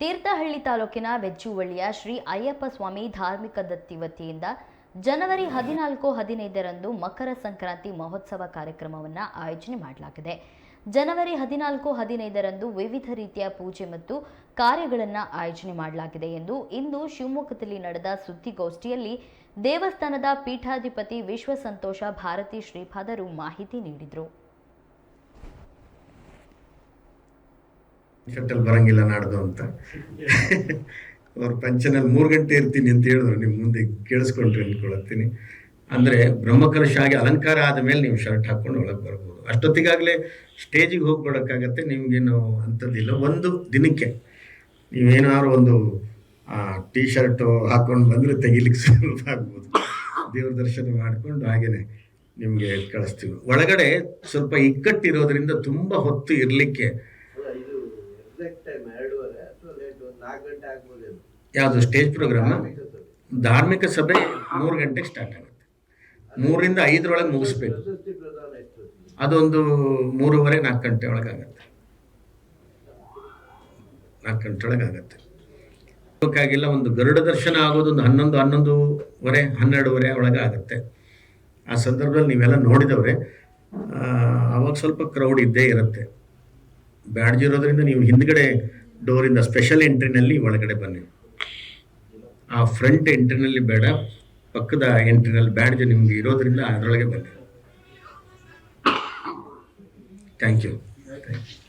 ತೀರ್ಥಹಳ್ಳಿ ತಾಲೂಕಿನ ಬೆಚ್ಚುವಳ್ಳಿಯ ಶ್ರೀ ಅಯ್ಯಪ್ಪ ಸ್ವಾಮಿ ಧಾರ್ಮಿಕ ದತ್ತಿ ವತಿಯಿಂದ ಜನವರಿ ಹದಿನಾಲ್ಕು, ಹದಿನೈದರಂದು ಮಕರ ಸಂಕ್ರಾಂತಿ ಮಹೋತ್ಸವ ಕಾರ್ಯಕ್ರಮವನ್ನು ಆಯೋಜನೆ ಮಾಡಲಾಗಿದೆ. ಜನವರಿ ಹದಿನಾಲ್ಕು, ಹದಿನೈದರಂದು ವಿವಿಧ ರೀತಿಯ ಪೂಜೆ ಮತ್ತು ಕಾರ್ಯಗಳನ್ನು ಆಯೋಜನೆ ಮಾಡಲಾಗಿದೆ ಎಂದು ಇಂದು ಶಿವಮೊಗ್ಗದಲ್ಲಿ ನಡೆದ ಸುದ್ದಿಗೋಷ್ಠಿಯಲ್ಲಿ ದೇವಸ್ಥಾನದ ಪೀಠಾಧಿಪತಿ ವಿಶ್ವಸಂತೋಷ ಭಾರತಿ ಶ್ರೀಪಾದರು ಮಾಹಿತಿ ನೀಡಿದರು. ಶಟ್ಟಲ್ ಬರಂಗಿಲ್ಲ ನಾಡ್ದು ಅಂತ. ಅವ್ರ ಪಂಚನಲ್ಲಿ ಮೂರು ಗಂಟೆ ಇರ್ತೀನಿ ಅಂತ ಹೇಳಿದ್ರು ನಿಮ್ಮ ಮುಂದೆ ಕೇಳಿಸ್ಕೊಂಡ್ರಿ ಅಂದ್ಕೊಳತ್ತೀನಿ ಅಂದರೆ ಬ್ರಹ್ಮಕಲಶ ಆಗಿ ಅಲಂಕಾರ ಆದಮೇಲೆ ನೀವು ಶರ್ಟ್ ಹಾಕೊಂಡು ಒಳಗೆ ಬರ್ಬೋದು. ಅಷ್ಟೊತ್ತಿಗಾಗಲೇ ಸ್ಟೇಜಿಗೆ ಹೋಗ್ಬಿಡೋಕ್ಕಾಗತ್ತೆ ನಿಮ್ಗೇನು ಅಂಥದ್ದಿಲ್ಲ. ಒಂದು ದಿನಕ್ಕೆ ನೀವೇನಾದ್ರು ಒಂದು ಟೀ ಶರ್ಟು ಹಾಕೊಂಡು ಬಂದರೆ ತೆಗಿಲಿಕ್ಕೆ ಸ್ವಲ್ಪ ಆಗ್ಬೋದು. ದೇವ್ರ ದರ್ಶನ ಮಾಡಿಕೊಂಡು ಹಾಗೇನೆ ನಿಮಗೆ ಕಳಿಸ್ತೀವಿ. ಒಳಗಡೆ ಸ್ವಲ್ಪ ಇಕ್ಕಟ್ಟಿರೋದ್ರಿಂದ ತುಂಬ ಹೊತ್ತು ಇರಲಿಕ್ಕೆ ಯಾವುದು ಸ್ಟೇಜ್ ಪ್ರೋಗ್ರಾಮ್? ಧಾರ್ಮಿಕ ಸಭೆ. ಮೂರು ಗಂಟೆಗೆ ಸ್ಟಾರ್ಟ್ ಆಗುತ್ತೆ. ಮೂರರಿಂದ ಐದರೊಳಗೆ ಮುಗಿಸ್ಬೇಕು? ಅದೊಂದು ಮೂರುವರೆ ನಾಲ್ಕು ಗಂಟೆ ಒಳಗಾಗತ್ತೆ. ನಾಲ್ಕು ಗಂಟೆ ಒಳಗಾಗತ್ತೆ. ಬೇಕಾಗಿಲ್ಲ ಒಂದು ಗರುಡ ದರ್ಶನ ಆಗೋದು ಒಂದು ಹನ್ನೊಂದು ಹನ್ನೊಂದುವರೆ ಹನ್ನೆರಡುವರೆ ಒಳಗೆ ಆಗುತ್ತೆ. ಆ ಸಂದರ್ಭದಲ್ಲಿ ನೀವೆಲ್ಲ ನೋಡಿದವ್ರೆ ಅವಾಗ ಸ್ವಲ್ಪ ಕ್ರೌಡ್ ಇದ್ದೇ ಇರುತ್ತೆ. ಬ್ಯಾಡ್ಜ್ ಇರೋದ್ರಿಂದ ನೀವು ಹಿಂದ್ಗಡೆ ಡೋರಿಂದ ಸ್ಪೆಷಲ್ ಎಂಟ್ರಿನಲ್ಲಿ ಒಳಗಡೆ ಬನ್ನಿ. ಆ ಫ್ರಂಟ್ ಎಂಟ್ರಿನಲ್ಲಿ ಬೇಡ, ಪಕ್ಕದ ಎಂಟ್ರಿನಲ್ಲಿ ಬ್ಯಾಡ್ಜ್ ನಿಮ್ಗೆ ಇರೋದ್ರಿಂದ ಅದರೊಳಗೆ ಬನ್ನಿ. Thank you thank you